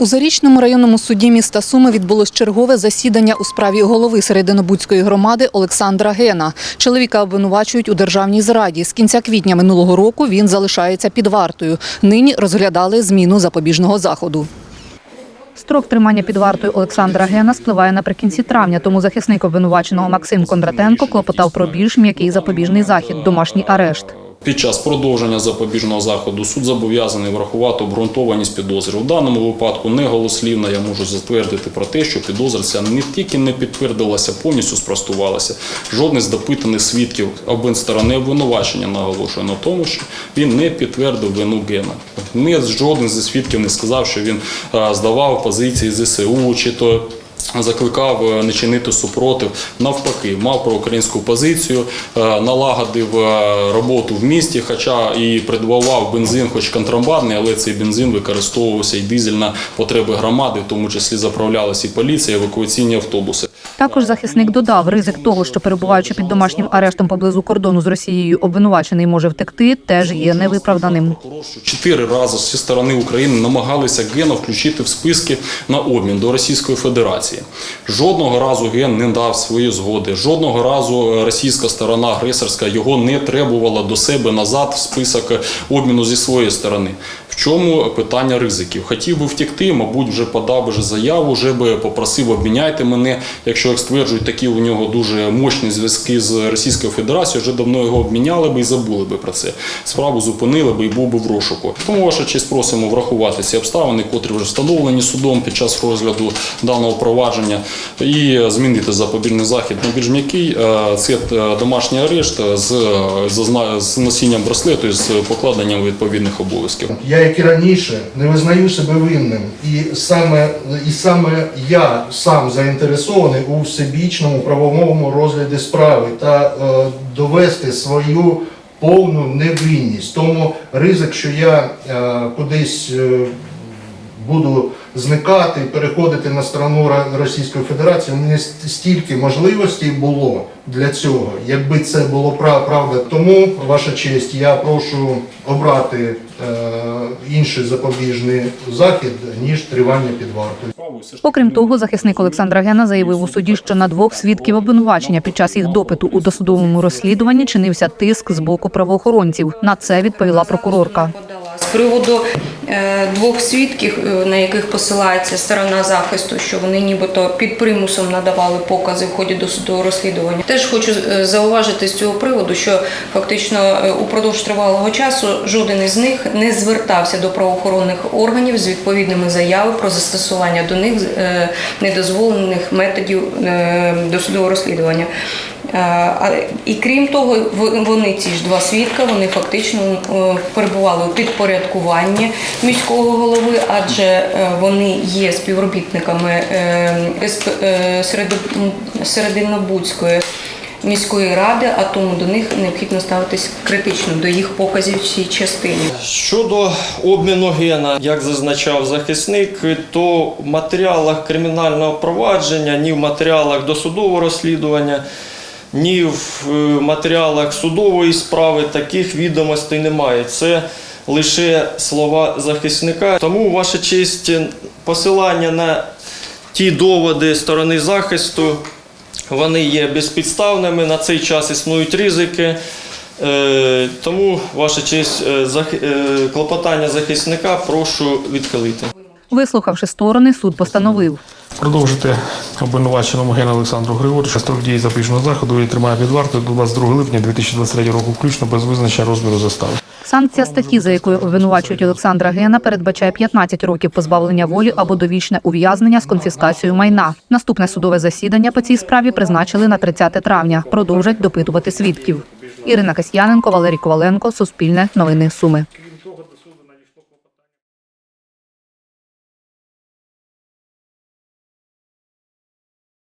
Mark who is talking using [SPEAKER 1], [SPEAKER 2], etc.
[SPEAKER 1] У Зарічному районному суді міста Суми відбулось чергове засідання у справі голови Серединобудської громади Олександра Гена. Чоловіка обвинувачують у державній зраді. З кінця квітня минулого року він залишається під вартою. Нині розглядали зміну запобіжного заходу. Строк тримання під вартою Олександра Гена спливає наприкінці травня, тому захисник обвинуваченого Максим Кондратенко клопотав про більш м'який запобіжний захід – домашній арешт.
[SPEAKER 2] Під час продовження запобіжного заходу суд зобов'язаний врахувати обґрунтованість підозри. У даному випадку не голослівно я можу затвердити про те, що підозриця не тільки не підтвердилася, повністю спростувалася. Жодний з допитаних свідків обидві сторони обвинувачення наголошує на тому, що він не підтвердив вину Гена. Жоден зі свідків не сказав, що він здавав позиції ЗСУ чи то закликав е, не чинити супротив. Навпаки, мав проукраїнську позицію, е, налагодив е, роботу в місті, хоча і придбавав бензин, хоч контрабандний, але цей бензин використовувався і дизель на потреби громади, в тому числі заправлялася і поліція, і евакуаційні автобуси.
[SPEAKER 1] Також захисник додав, ризик того, що перебуваючи під домашнім арештом поблизу кордону з Росією, обвинувачений може втекти, теж є невиправданим.
[SPEAKER 2] Чотири рази зі сторони України намагалися Гена включити в списки на обмін до Російської Федерації. Жодного разу Ген не дав свої згоди. Жодного разу е, російська сторона агресорська його не требувала до себе назад в список обміну зі своєї сторони. Чому питання ризиків? Хотів би втекти, мабуть, вже подав би заяву, вже би попросив обміняйте мене. Якщо як стверджують, такі у нього дуже мощні зв'язки з Російською Федерацією, вже давно його обміняли би і забули би про це. Справу зупинили би і був би в розшуку. Тому ваша честь просимо врахувати ці обставини, котрі вже встановлені судом під час розгляду даного провадження, і змінити запобіжний захід на більш м'який. Е, Це е, домашній арешт з, зазна- з носінням браслету і з покладенням відповідних обов'язків.
[SPEAKER 3] Я, як і раніше, не визнаю себе винним, і саме, і саме я сам заінтересований у всебічному правовому розгляді справи та е, довести свою повну невинність. Тому ризик, що я е, кудись е, буду зникати, переходити на сторону Російської Федерації, ст- стільки можливостей було для цього, якби це було пра- правда. Тому, ваша честь, я прошу обрати е, інший запобіжний захід, ніж тривання під вартою.
[SPEAKER 1] Окрім того, захисник Олександра Гена заявив у суді, що на двох свідків обвинувачення під час їх допиту у досудовому розслідуванні чинився тиск з боку правоохоронців. На це відповіла прокурорка.
[SPEAKER 4] З приводу е, двох свідків, е, на яких посилається сторона захисту, що вони нібито під примусом надавали покази в ході досудового розслідування. Теж хочу е, зауважити з цього приводу, що фактично упродовж тривалого часу жоден із них не звертався до правоохоронних органів з відповідними заявами про застосування до них недозволених методів досудового розслідування. Е, І крім того, вони ці ж два свідка, вони фактично е, перебували у підпорядкуванні міського голови, адже е, вони є співробітниками СП Серединобудської міської ради, а тому до них необхідно ставитись критично до їх показів в цій частині.
[SPEAKER 5] Щодо обміну гена, як зазначав захисник, то в матеріалах кримінального провадження, ні в матеріалах досудового розслідування, ні в е, матеріалах судової справи таких відомостей немає. Це лише слова захисника. Тому, ваша честь, посилання на ті доводи сторони захисту, вони є безпідставними. На цей час існують ризики. Е, Тому, ваша честь, е, клопотання захисника прошу відхилити.
[SPEAKER 1] Вислухавши сторони, суд постановив.
[SPEAKER 6] Продовжити обвинуваченому Гену Олександру Григоровичу строк дії запобіжного заходу і тримає під вартою до 22 липня 2023 року включно без визначення розміру застави.
[SPEAKER 1] Санкція статті, за якою обвинувачують Олександра Гена, передбачає 15 років позбавлення волі або довічне ув'язнення з конфіскацією майна. Наступне судове засідання по цій справі призначили на 30 травня. Продовжать допитувати свідків. Ірина Касьяненко, Валерій Коваленко, Суспільне, Новини Суми.